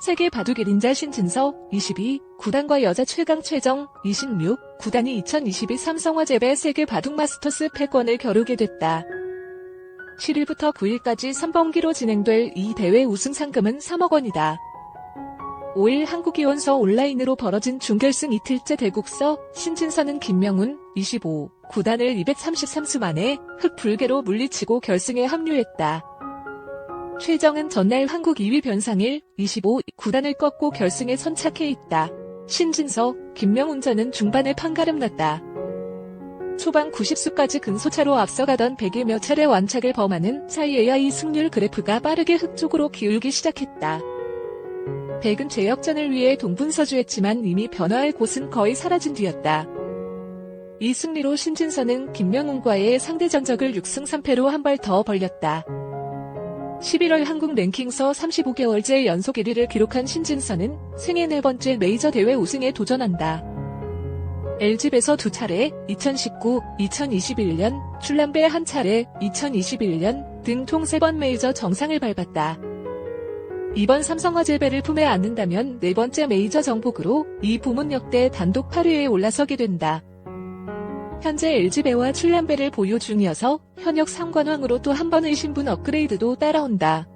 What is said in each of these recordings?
세계 바둑 1인자 신진서 22, 구단과 여자 최강 최정 26, 구단이 2022 삼성화재배 세계 바둑 마스터스 패권을 겨루게 됐다. 7일부터 9일까지 3번기로 진행될 이 대회 우승 상금은 3억 원이다. 5일 한국이원서 온라인으로 벌어진 준결승 이틀째 대국서 신진서는 김명훈 25, 구단을 233수 만에 흑불개로 물리치고 결승에 합류했다. 최정은 전날 한국 2위 변상일 25 구단을 꺾고 결승에 선착해 있다. 신진서, 김명훈전은 중반에 판가름 났다. 초반 90수까지 근소차로 앞서가던 100일 몇 차례 완착을 범하는 사이에야 이 승률 그래프가 빠르게 흑쪽으로 기울기 시작했다. 백은 제역전을 위해 동분서주했지만 이미 변화할 곳은 거의 사라진 뒤였다. 이 승리로 신진서는 김명훈과의 상대 전적을 6승 3패로 한 발 더 벌렸다. 11월 한국 랭킹서 35개월째 연속 1위를 기록한 신진서는 생애 네 번째 메이저 대회 우승에 도전한다. LG에서 두 차례, 2019, 2021년, 출란배 한 차례, 2021년 등 총 세 번 메이저 정상을 밟았다. 이번 삼성화재배를 품에 안는다면 네 번째 메이저 정복으로 이 부문 역대 단독 8위에 올라서게 된다. 현재 LG배와 출란배를 보유 중이어서 현역 상관왕으로 또 한 번 의 신분 업그레이드도 따라온다.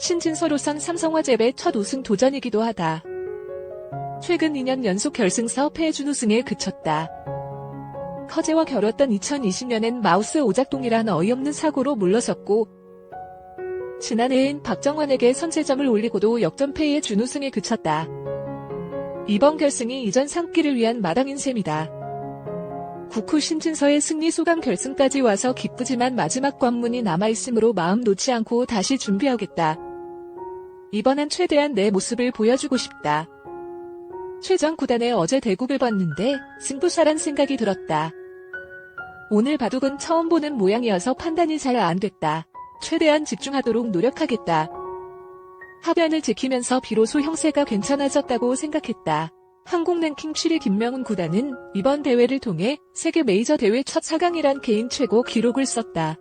신진서로선 삼성화재배 첫 우승 도전이기도 하다. 최근 2년 연속 결승서 패 준우승에 그쳤다. 커제와 겨뤘던 2020년엔 마우스 오작동이란 어이없는 사고로 물러섰고 지난해엔 박정환에게 선제점을 올리고도 역전패에 준우승에 그쳤다. 이번 결승이 이전 상기를 위한 마당인 셈이다. 국후 신진서의 승리 소감 결승까지 와서 기쁘지만 마지막 관문이 남아있으므로 마음 놓지 않고 다시 준비하겠다. 이번엔 최대한 내 모습을 보여주고 싶다. 최정 구단에 어제 대국을 봤는데 승부사란 생각이 들었다. 오늘 바둑은 처음 보는 모양이어서 판단이 잘 안 됐다. 최대한 집중하도록 노력하겠다. 하변을 지키면서 비로소 형세가 괜찮아졌다고 생각했다. 한국 랭킹 7위 김명훈 구단은 이번 대회를 통해 세계 메이저 대회 첫 4강이란 개인 최고 기록을 썼다.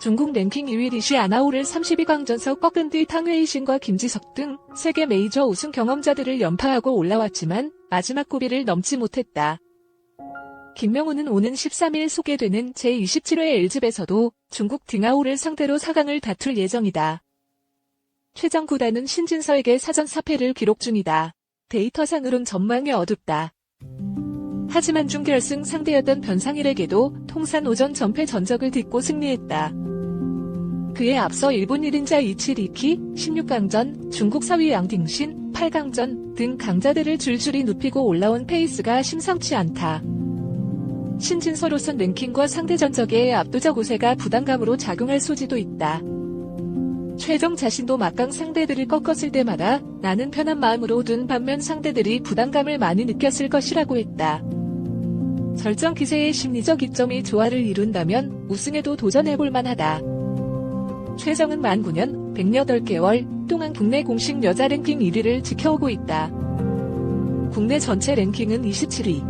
중국 랭킹 2위 리시 아나오를 32강전서 꺾은 뒤 탕웨이신과 김지석 등 세계 메이저 우승 경험자들을 연파하고 올라왔지만 마지막 고비를 넘지 못했다. 김명훈은 오는 13일 소개되는 제27회 LG에서도 중국 딩아오를 상대로 4강을 다툴 예정이다. 최정 구단은 신진서에게 사전 4패를 기록 중이다. 데이터상으론 전망이 어둡다. 하지만 준결승 상대였던 변상일에게도 통산 오전 전패 전적을 딛고 승리했다. 그에 앞서 일본 1인자 이치리키, 16강전, 중국 사위 양딩신, 8강전 등 강자들을 줄줄이 눕히고 올라온 페이스가 심상치 않다. 신진서로선 랭킹과 상대 전적의 압도적 우세가 부담감으로 작용할 소지도 있다. 최정 자신도 막강 상대들을 꺾었을 때마다 나는 편한 마음으로 둔 반면 상대들이 부담감을 많이 느꼈을 것이라고 했다. 절정 기세의 심리적 이점이 조화를 이룬다면 우승에도 도전해볼 만하다. 최정은 만 9년 108개월 동안 국내 공식 여자 랭킹 1위를 지켜오고 있다. 국내 전체 랭킹은 27위.